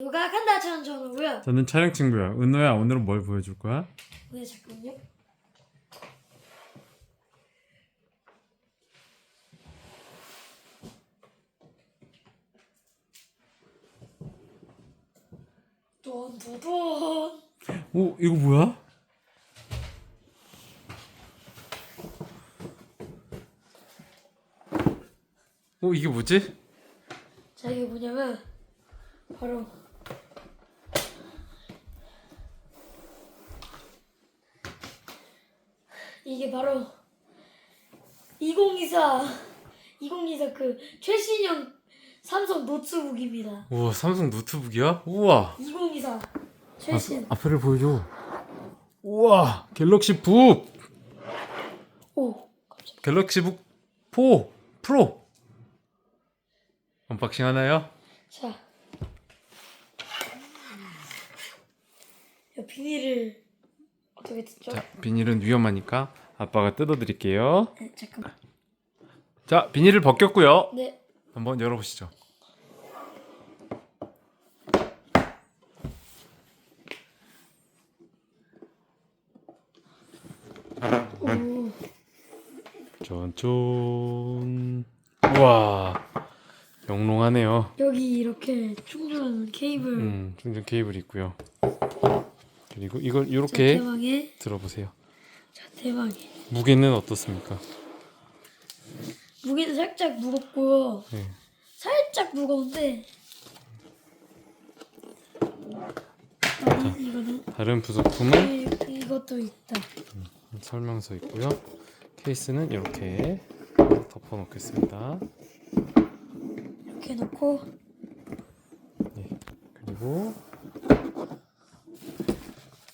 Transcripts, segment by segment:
누가 간다 저는 정우고요. 저는 촬영 친구야. 은호야 오늘은 뭘 보여줄 거야? 네 잠깐만요. 돈돈돈. 오 이거 뭐야? 오 이게 뭐지? 자 이게 뭐냐면 바로 이게 바로 2024 2024 그 최신형 삼성 노트북입니다. 우와 삼성 노트북이야? 우와 2024 최신. 앞, 앞에를 보여줘. 우와 갤럭시 북 오 깜짝. 갤럭시 북 4 프로 언박싱 하나요? 자. 이 비닐을 어떻게 뜯죠? 자 비닐은 위험하니까 아빠가 뜯어드릴게요. 네, 잠깐만. 자 비닐을 벗겼고요. 네. 한번 열어보시죠. 오. 쫀쫀 우와 영롱하네요. 여기 이렇게 충전 케이블 음 충전 케이블이 있고요. 그리고 이걸 자, 이렇게 대망의 들어보세요. 자 대망의 무게는 어떻습니까? 무게는 살짝 무겁고요 네. 살짝 무거운데 아, 이, 이거는 다른 부속품은 이, 이것도 있다 설명서 있고요. 케이스는 이렇게 덮어 놓겠습니다. 이렇게 놓고 네. 그리고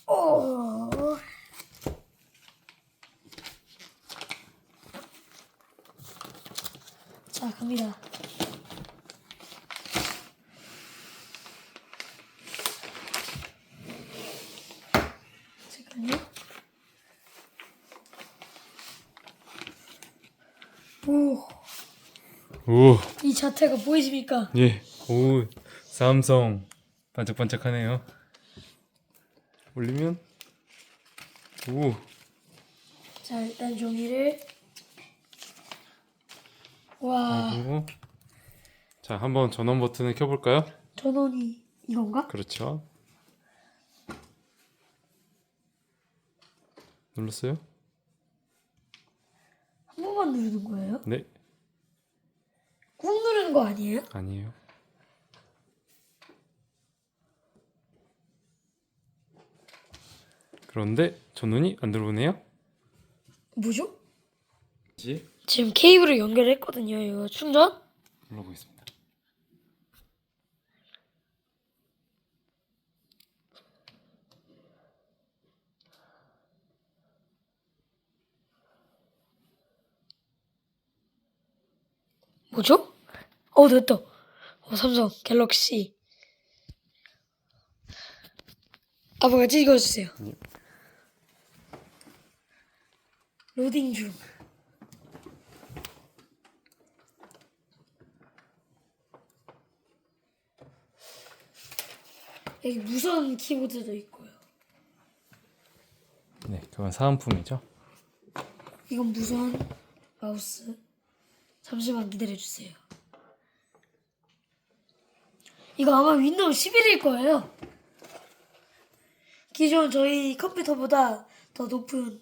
오. 자 갑니다 잠깐요 오, 오 이 자태가 보이십니까? 예. 오, 삼성 반짝반짝하네요. 올리면 오, 자 일단 종이를 와 그리고 자, 한번 전원 버튼을 켜 볼까요? 전원이 이건가? 그렇죠. 눌렀어요? 한 번만 누르는 거예요? 네, 꾹 누르는 거 아니에요? 아니에요. 그런데 전원이 안 들어오네요. 뭐죠? 이제 지금 케이블을 연결했거든요. 이거 충전? 눌러보겠습니다. 뭐죠? 어 됐다. 어, 삼성 갤럭시. 아빠가 찍어주세요. 예. 로딩 중. 여기 무선 키보드도 있고요. 네, 그건 사은품이죠. 이건 무선 마우스. 잠시만 기다려 주세요. 이거 아마 윈도우 11일 거예요. 기존 저희 컴퓨터보다 더 높은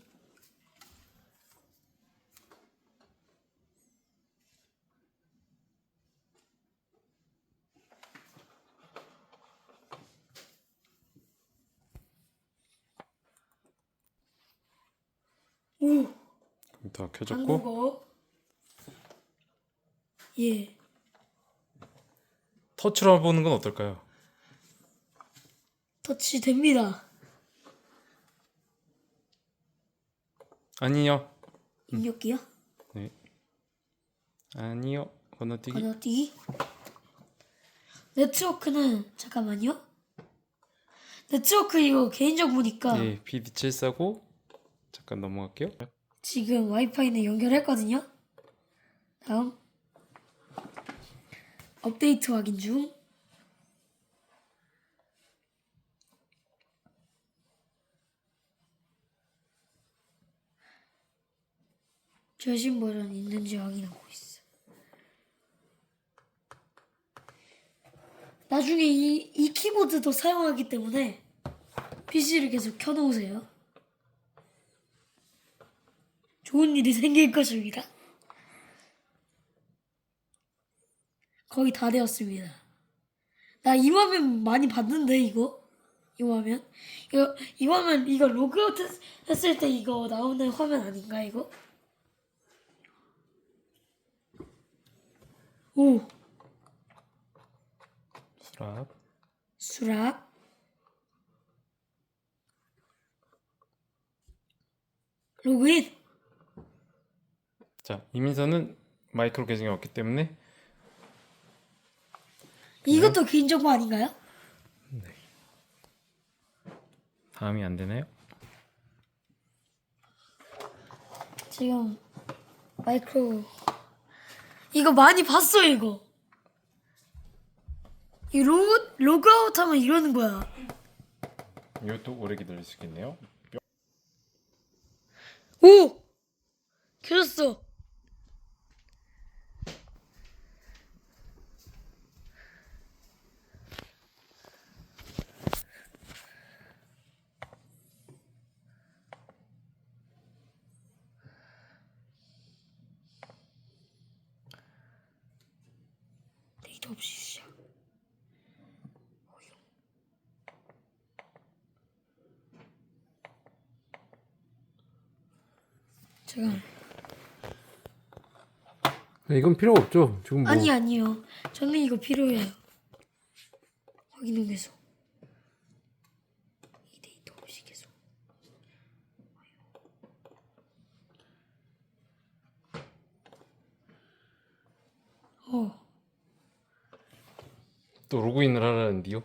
오 컴퓨터가 켜졌고 한국어 예 터치로 해보는 건 어떨까요? 터치 됩니다. 아니요. 입력기요? 네. 아니요. 건너뛰기. 건너뛰기. 네트워크는 잠깐만요. 네트워크 이거 개인적 보니까 예, BD749. 잠깐 넘어갈게요. 지금 와이파이는 연결했거든요. 다음 업데이트 확인 중. 최신 버전 있는지 확인하고 있어. 나중에 이, 이 키보드도 사용하기 때문에 PC를 계속 켜놓으세요. 좋은 일이 생길 것입니다. 거의 다 되었습니다. 나 이 화면 많이 봤는데 이거 이 화면 이거 이 화면 이거 로그아웃 했- 했을 때 이거 나오는 화면 아닌가 이거? 오 수락. 수락 로그인 자, 이민서는 마이크로 계정이 없기 때문에 이것도 개인정보 아닌가요? 다음이 안 되나요? 지금 마이크로 이거 많이 봤어 이거 이 로그 로그아웃 하면 이러는 거야 이것도 오래 기다릴 수 있겠네요. 오 켜졌어 데이터 없이 시작 제가 네, 이건 필요 없죠. 지금 뭐 아니 아니요. 저는 이거 필요해요. 확인을 해서 이 데이터 없이 계속. 어, 또 로그인을 하라는데요.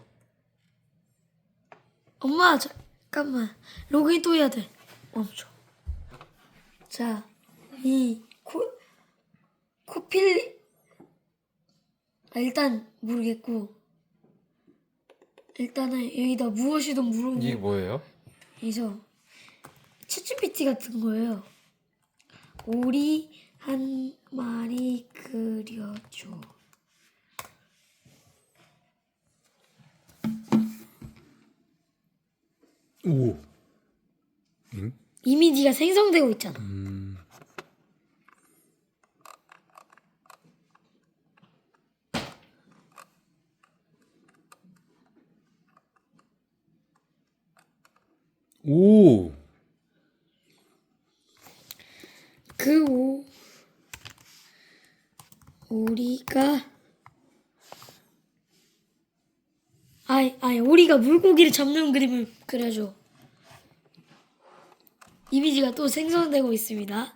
엄마 잠깐만 로그인 또 해야 돼. 멈춰. 자, 이 코, 코필 아, 일단 모르겠고 일단은 여기다 무엇이든 물어보고 이게 뭐예요? 그래서 챗GPT 같은 거예요. 오리 한 마리 그려줘. 오. 응? 이미지가 생성되고 있잖아. 음. 오. 그 오, 오리가 아이 아이 오리가 물고기를 잡는 그림을 그려줘. 이미지가 또 생성되고 있습니다.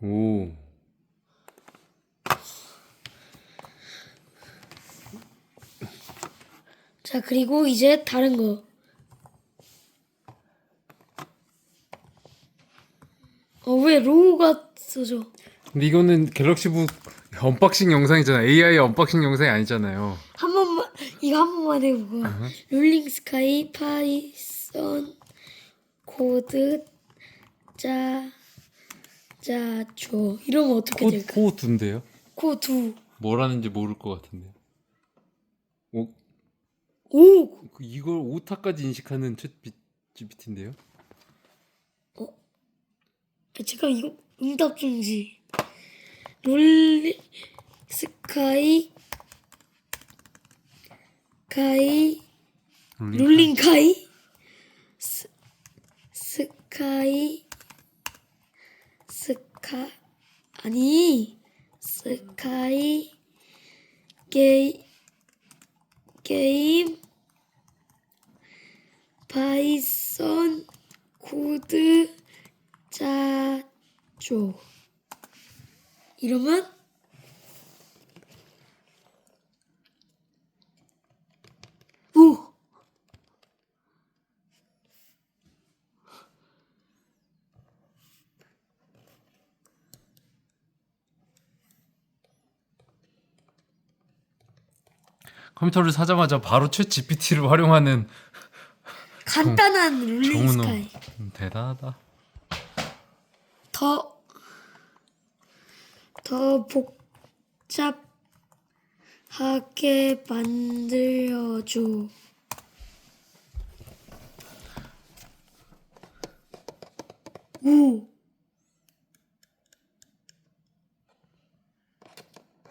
오. 자 그리고 이제 다른 거. 어 왜 로우가 써져? 근데 이거는 갤럭시북 언박싱 영상이잖아. AI 언박싱 영상이 아니잖아요. 한 번만 이거 한 번만 해보고 롤링 스카이 파이썬 코드 짜 짜 줘 이러면 어떻게 코, 될까? 코드인데요? 코두 뭐라는지 모를 것 같은데요. 오, 오그 이걸 오타까지 인식하는 챗 GPT인데요? 제가 이거 응답 중지. 롤링 스카이 카이 롤링 카이? 스, 스카이 스카 아니 스카이 게이 게임 파이썬 코드 짜줘 이러면 오 컴퓨터를 사자마자 바로 챗 GPT를 활용하는 간단한 룰링 정은호 스카이. 음, 대단하다. 더, 더 복잡하게 만들어줘. 오.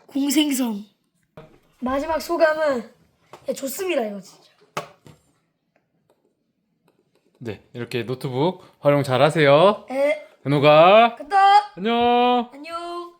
공생성. 마지막 소감은 야, 좋습니다 이거 진짜. 네, 이렇게 노트북 활용 잘 하세요. 에, 은호가 끝다. 안녕. 안녕.